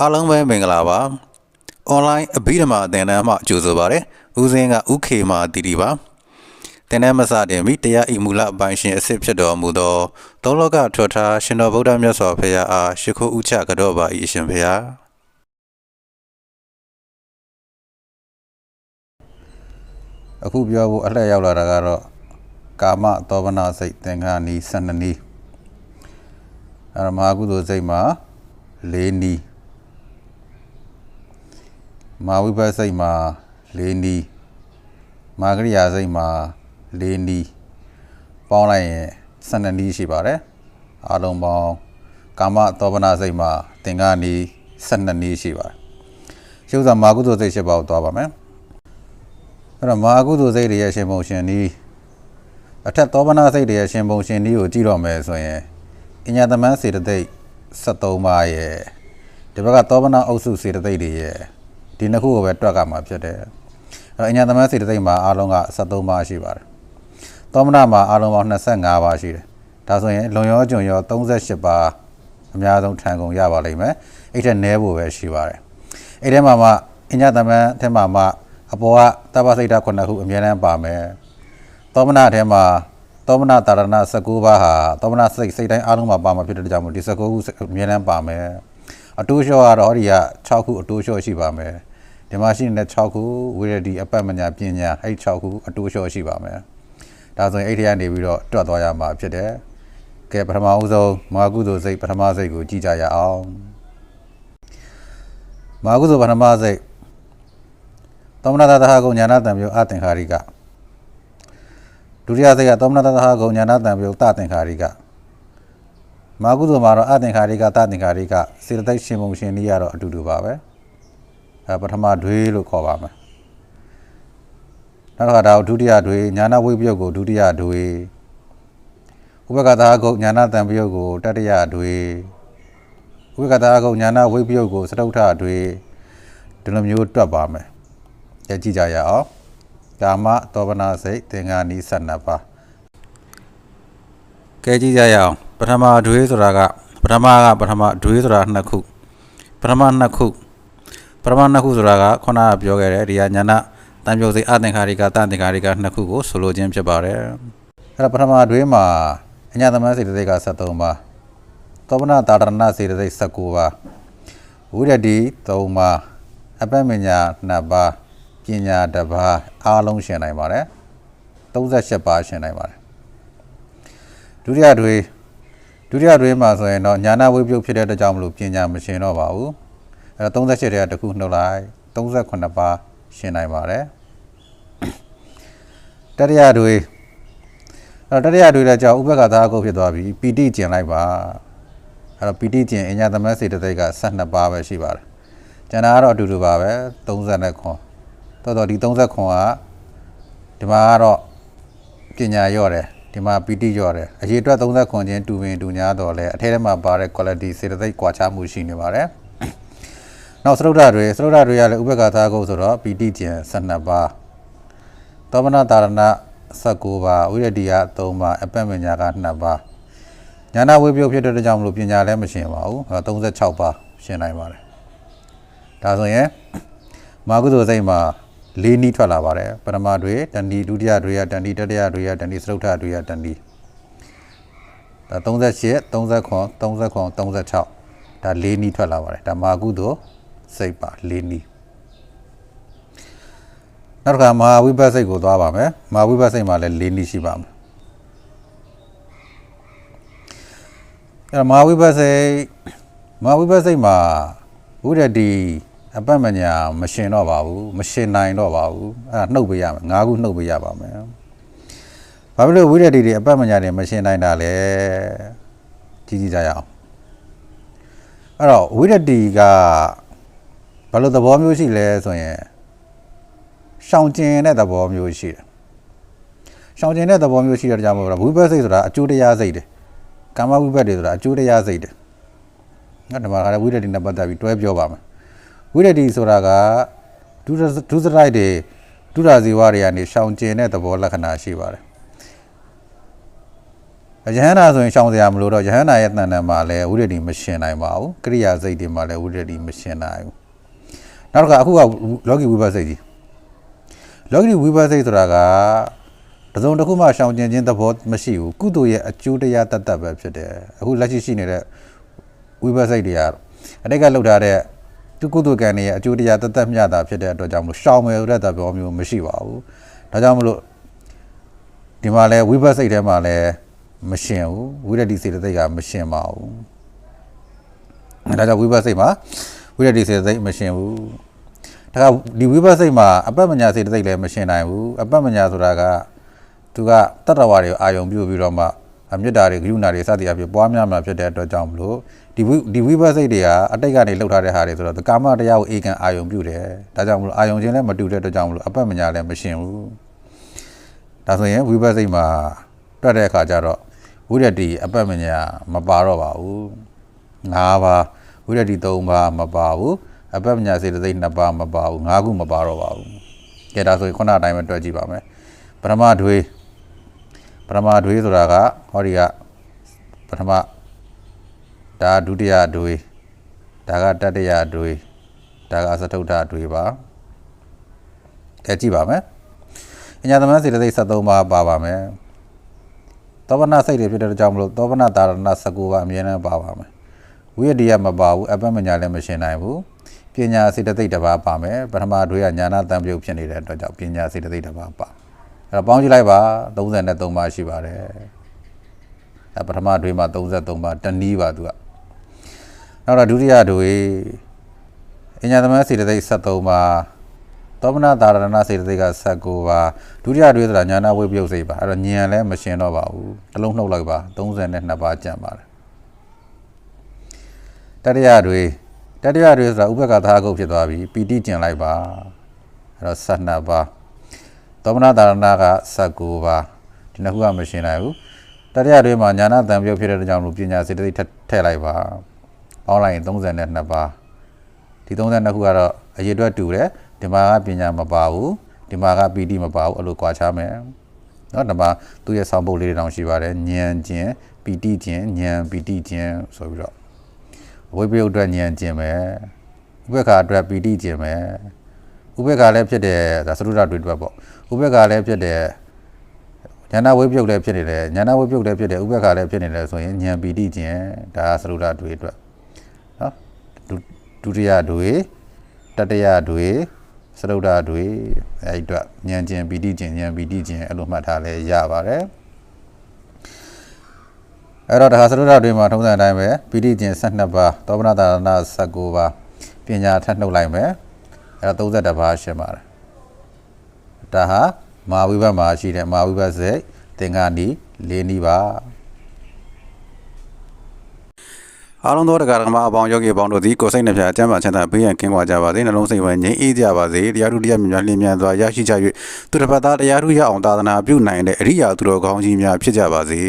အားလုံးပဲမင်္ဂလာပါ။ online အဘိဓမ္မာသင်တန်းမှကြိုဆိုပါရစေ။ဦးစင်းကဥခေမာတီတီပါ။သင်တန်းမစတင်မီတရားဤမူလအပိုင်းရှင်အစစ်ဖြစ်တော်မူသောသုံးလောကထွတ်ထားရှင်တော်ဗုဒ္ဓမြတ်စွာဘုရားအားရှိခိုးဥချကြောပါ၏အရှင်ဘုရား။အခုပြောဖို့အလှည့်ရောက်လာတာကတော့ကာမသောဗနာစိတ်သင်္ခါနီ12နီးအရမဟာကုသိုလ်စိတ်မှာ၄နီး မာဝိပဿစိတ်မှာ၄နီးမာဂရိယာစိတ်မှာ၄နီးပေါင်းလိုက်ရင်12နီးရှိပါတယ်အလုံးပေါင်းကာမသောဗနာစိတ်မှာသင်္ခါနီ12နီးရှိပါတယ်ရှုပ်သာမာကုသိုလ်စိတ်၈ပါးကိုသွားပါမယ်အဲ့တော့မာကုသိုလ်စိတ်တွေရဲ့ရှင်ပုံရှင်နီးအထက်သောဗနာစိတ်တွေရဲ့ရှင်ပုံရှင်နီးကိုကြည့်တော့မယ်ဆိုရင်အညာသမန်းစေတသိက်73ပါးရဲ့ဒီဘက်ကသောဗနာအုပ်စုစေတသိက်တွေရဲ့ ဒီနှစ်ခုကိုပဲတွက်ကမှာဖြစ်တယ်အဲ့တော့အညာသမန်းစေတသိက်မှာအားလုံးက73ပါးရှိပါတယ်သောဗနာမှာအားလုံးပေါင်း25ပါးရှိတယ်ဒါဆိုရင်လွန်ရောကျွံရော38ပါးအများဆုံးထံကုန်ရပါလိမ့်မယ်အဲ့ထက်နည်းဖို့ပဲရှိပါတယ်အဲ့ထဲမှာမှအညာသမန်းအထက်မှာမှအပေါ်ကတပ္ပစိတ်ဓာတ်ခုနှစ်ခုအများတန်းပါမယ်သောမနာထဲမှာသောမနာတာရဏ19ပါးဟာသောမနာစိတ်စိတ်တိုင်းအားလုံးမှာပါမှာဖြစ်တဲ့ကြောင့်မို့ဒီ19ခုအများတန်းပါမယ်အတိုးလျှော့ကတော့ဒီက6ခုအတိုးလျှော့ရှိပါမယ် ဒီမှာရှိနေတဲ့6ခုဝိရဒီအပတ်မညာပညာအဲ့6ခုအတိုးလျှော့ရှိပါမယ်ဒါဆိုရင်အဲ့ဒီကနေပြီးတော့တွတ်သွားရမှာဖြစ်တယ်ကဲပထမဦးဆုံးမာကုသိုလ်စိတ်ပထမစိတ်ကိုကြည့်ကြရအောင်မာကုသိုလ်ပထမစိတ်သောမနာတသဟကုညာနာတံပြုအသင်္ခါရိကဒုတိယစိတ်ကသောမနာတသဟကုညာနာတံပြုတသင်္ခါရိကမာကုသိုလ်မှာတော့အသင်္ခါရိကတသင်္ခါရိကစေတသိက်ရှင်ပုံရှင်နည်းကတော့အတူတူပါပဲ အဲပထမဒွေလို့ခေါ်ပါမယ်နောက်တစ်ခါဒါကိုဒုတိယဒွေညာနာဝိပယုတ်ကိုဒုတိယဒွေဥပကသဟကုညာနာတံပြုတ်ကိုတတိယဒွေဥပကသဟကုညာနာဝိပယုတ်ကိုစတုထဒွေဒီလိုမျိုးတွက်ပါမယ်ကြည့်ကြရအောင်ကာမသောဗနာစိတ်သင်္ဃာနီ12ပါးကဲကြည့်ကြရအောင်ပထမဒွေဆိုတာကပထမကပထမဒွေဆိုတာနှစ်ခုပထမနှစ်ခု ပထမနှစ်ခုဆိုတာကခုနကပြောခဲ့တဲ့ဒီကညာနာတန်ပြုတ်စိတ်အသင်္ခါရိကတန်သင်္ခါရိကနှစ်ခုကိုဆိုလိုခြင်းဖြစ်ပါတယ်အဲ့ဒါပထမဒွေမှာအညာသမန်းစေတသိက်က73ပါးသောဗနာတာရဏစေတသိက်19ပါးဝိရတိ3ပါးအပ္ပမညာ2ပါးပညာတစ်ပါးအားလုံးရှင်နိုင်ပါတယ်38ပါးရှင်နိုင်ပါတယ်ဒုတိယတွေဒုတိယတွေမှာဆိုရင်တော့ညာနာဝိပယုတ်ဖြစ်တဲ့အတွက်ကြောင့်မလို့ပညာမရှင်တော့ပါဘူး အဲတော့38တဲ့တခုနှုတ်လိုက်38ပါးရှင်နိုင်ပါတယ်တတိယတွေအဲ့တော့တတိယတွေလည်းကြောင့်ဥပက္ခသာအကုတ်ဖြစ်သွားပြီပီတိကျင်လိုက်ပါအဲ့တော့ပီတိကျင်အညာသမတ်စေတသိက်က12ပါးပဲရှိပါတယ်ကျန်တာကတော့အတူတူပါပဲ30ခွန်တော်တော်ဒီ30ခွန်ကဒီမှာကတော့ပညာရော့တယ်ဒီမှာပီတိရော့တယ်အရေးအတွက်30ခွန်ချင်းတူပင်တူညာတော့လဲအထဲထဲမှာပါတဲ့ quality စေတသိက်ကွာခြားမှုရှိနေပါတယ် နောက်သရုတ်ဓာတွေသရုတ်ဓာတွေကလည်းဥပက္ခသာကုတ်ဆိုတော့ပီတိကျင်12ပါးသောမနာတာရဏ19ပါးဝိရတိယ3ပါးအပ္ပမညာက2ပါးညာနာဝိပယုတ်ဖြစ်တဲ့ကြောင့်မလို့ပညာလည်းမရှင်ပါဘူး36ပါးရှင်နိုင်ပါတယ်ဒါဆိုရင်မာကုသိုလ်စိတ်မှာ၄နည်းထွက်လာပါတယ်ပထမတွေတဏီဒုတိယတွေကတဏီတတိယတွေကတဏီစတုထတွေကတဏီဒါ38 39 39 36ဒါ၄နည်းထွက်လာပါတယ်ဒါမာကုသိုလ် စိတ်ပါ၄နည်းနောက်တစ်ခါမဟာဝိပဿစိတ်ကိုသွားပါမယ်မဟာဝိပဿစိတ်မှာလည်း၄နည်းရှိပါမယ်အဲမဟာဝိပဿစိတ်မဟာဝိပဿစိတ်မှာဝိရတိအပတ်မညာမရှင်တော့ပါဘူးမရှင်နိုင်တော့ပါဘူးအဲ့ဒါနှုတ်ပေးရမယ်၅ခုနှုတ်ပေးရပါမယ်ဘာဖြစ်လို့ဝိရတိတွေအပတ်မညာတွေမရှင်နိုင်တာလဲကြီးကြီးကြရအောင်အဲ့တော့ဝိရတိက ဘာလို့သဘောမျိုးရှိလဲဆိုရင်ရှောင်ကျင်တဲ့သဘောမျိုးရှိတယ်ရှောင်ကျင်တဲ့သဘောမျိုးရှိတဲ့ကြောင့်မို့လို့ဝိပဿစိတ်ဆိုတာအကျိုးတရားစိတ်တယ်ကာမဝိပဿတွေဆိုတာအကျိုးတရားစိတ်တယ်ငါဒီမှာခါဝိရတိနဲ့ပတ်သက်ပြီးတွဲပြောပါမယ်ဝိရတိဆိုတာကဒုဒုစရိုက်တွေဒုရာဇီဝတွေကနေရှောင်ကျင်တဲ့သဘောလက္ခဏာရှိပါတယ်ယဟန္တာဆိုရင်ရှောင်စရာမလိုတော့ယဟန္တာရဲ့တန်တန်မှာလည်းဝိရဒိမရှင်နိုင်ပါဘူးကရိယာစိတ်တွေမှာလည်းဝိရဒိမရှင်နိုင်ဘူး နောက်တစ်ခါအခုကလောကီဝိပဿစိတ်ကြီးလောကီဝိပဿစိတ်ဆိုတာကတစ်စုံတစ်ခုမှရှောင်ကျင်ခြင်းသဘောမရှိဘူးကုသိုလ်ရဲ့အကျိုးတရားတတ်တတ်ပဲဖြစ်တယ်အခုလက်ရှိရှိနေတဲ့ဝိပဿစိတ်တွေကအတိတ်ကလောက်ထားတဲ့သူကုသိုလ်ကံတွေရဲ့အကျိုးတရားတတ်တတ်မျှတာဖြစ်တဲ့အတွက်ကြောင့်မလို့ရှောင်မယ်ဆိုတဲ့သဘောမျိုးမရှိပါဘူးဒါကြောင့်မလို့ဒီမှာလဲဝိဘတ်စိတ်ထဲမှာလဲမရှင်ဘူးဝိရတိစေတသိက်ကမရှင်ပါဘူးဒါကြောင့်ဝိဘတ်စိတ်မှာဝိရတိစေတသိက်မရှင်ဘူး ဒါကဒီဝိဘတ်စိတ်မှာအပတ်မညာစေတသိက်လည်းမရှင်နိုင်ဘူးအပတ်မညာဆိုတာကသူကတတ္တဝါတွေကိုအာယုံပြုပြီးတော့မှအမြတ်တာတွေကရုဏာတွေစသည်အဖြစ်ပွားများမှာဖြစ်တဲ့အတွက်ကြောင့်မလို့ဒီဝိဒီဝိဘတ်စိတ်တွေကအတိတ်ကနေလှုပ်ထားတဲ့ဟာတွေဆိုတော့ကာမတရားကိုအေကံအာယုံပြုတယ်ဒါကြောင့်မလို့အာယုံချင်းလည်းမတူတဲ့အတွက်ကြောင့်မလို့အပတ်မညာလည်းမရှင်ဘူးဒါဆိုရင်ဝိပဿစိတ်မှာတွက်တဲ့အခါကျတော့ဝိရတိအပတ်မညာမပါတော့ပါဘူး၅ပါးဝိရတိ၃ပါးမပါဘူး အပတ်မညာစေတသိက်၂ပါးမပါဘူး၅ခုမပါတော့ပါဘူးကဲဒါဆိုရင်ခုနအတိုင်းပဲတွက်ကြည့်ပါမယ်ပထမဒွေပထမဒွေဆိုတာကဟောဒီကပထမဒါဒုတိယဒွေဒါကတတိယဒွေဒါကအစတုထဒွေပါကဲကြည့်ပါမယ်အညာသမဏစေတသိက်73ပါးပါပါမယ်သောပနစိတ်တွေဖြစ်တဲ့ကြောင့်မလို့သောပနတာရဏ19ပါးအမြဲတမ်းပါပါမယ်ဝိရဒီယမပါဘူးအပတ်မညာလည်းမရှင်နိုင်ဘူး ပညာစေတသိက်တစ်ပါးပါမယ်ပထမဒွေကညာနာတံပြုတ်ဖြစ်နေတဲ့အတွက်ကြောင့်ပညာစေတသိက်တစ်ပါးပါအဲ့တော့ပေါင်းကြည့်လိုက်ပါ33ပါးရှိပါတယ်အဲပထမဒွေမှာ33ပါးတနည်းပါသူကနောက်တော့ဒုတိယဒွေအညာသမဏစေတသိက်73ပါးသောမနာတာရဏစေတသိက်က19ပါဒုတိယတွေးဆိုတာညာနာဝိပယုတ်စိတ်ပါအဲ့တော့ဉာဏ်လည်းမရှင်တော့ပါဘူးတစ်လုံးနှုတ်လိုက်ပါ32ပါးကျန်ပါတယ်တတိယတွေး တတိယတွေဆိုတာဥပက္ခသာအကုတ်ဖြစ်သွားပြီပီတိကျင်လိုက်ပါအဲ့တော့ဆတ်နှစ်ပါသောမနာတာရဏက19ပါဒီနှစ်ခုကမရှင်းနိုင်ဘူးတတိယတွေမှာညာနာတံပြုတ်ဖြစ်တဲ့ကြောင့်လို့ပညာစေတသိက်ထည့်လိုက်ပါပေါင်းလိုက်ရင်32ပါဒီ32ခုကတော့အရေအတွက်တူတယ်ဒီမှာကပညာမပါဘူးဒီမှာကပီတိမပါဘူးအဲ့လိုကွာခြားမယ်နော်ဒီမှာသူ့ရဲ့ဆောင်းပုတ်လေးတွေတောင်ရှိပါတယ်ဉာဏ်ကျင်ပီတိကျင်ဉာဏ်ပီတိကျင်ဆိုပြီးတော့ ဝိပယုတ်အတွက်ဉာဏ်ကျင်မယ်ဥပေက္ခအတွက်ပီတိကျင်မယ်ဥပေက္ခလည်းဖြစ်တယ်ဒါသရုဒ္ဓတွေအတွက်ပေါ့ဥပေက္ခလည်းဖြစ်တယ်ဉာဏဝိပယုတ်လည်းဖြစ်နေတယ်ဉာဏဝိပယုတ်လည်းဖြစ်တယ်ဥပေက္ခလည်းဖြစ်နေတယ်ဆိုရင်ဉာဏ်ပီတိကျင်ဒါသရုဒ္ဓတွေအတွက်နော်ဒုတိယတွေတတိယတွေသရုဒ္ဓတွေအဲ့အတွက်ဉာဏ်ကျင်ပီတိကျင်ဉာဏ်ပီတိကျင်အဲ့လိုမှတ်ထားလဲရပါတယ် အဲ့တော့ဒါဟာစရုဒ္ဓတွေမှာထုံးစံအတိုင်းပဲပီတိကျင်12ပါးသောပနတာရဏ19ပါးပညာထပ်နှုတ်လိုက်မယ်အဲ့တော့32ပါးရှင်းပါတယ်ဒါဟာမာဝိဘတ်မှာရှိတဲ့မာဝိဘတ်စိတ်သင်္ကန်းဒီ၄နည်းပါအားလုံးသောတရားဓမ္မအပေါင်းယောဂီအပေါင်းတို့သည်ကိုယ်စိတ်နှပြအကျမ်းပါချမ်းသာဘေးရန်ကင်းကွာကြပါစေနှလုံးစိတ်ဝဲငြိမ်းအေးကြပါစေတရားထုတရားမြတ်များလင်းမြန်စွာရရှိကြ၍သူတစ်ဖက်သားတရားထုရအောင်သာသနာပြုနိုင်တဲ့အရိယာသူတော်ကောင်းကြီးများဖြစ်ကြပါစေ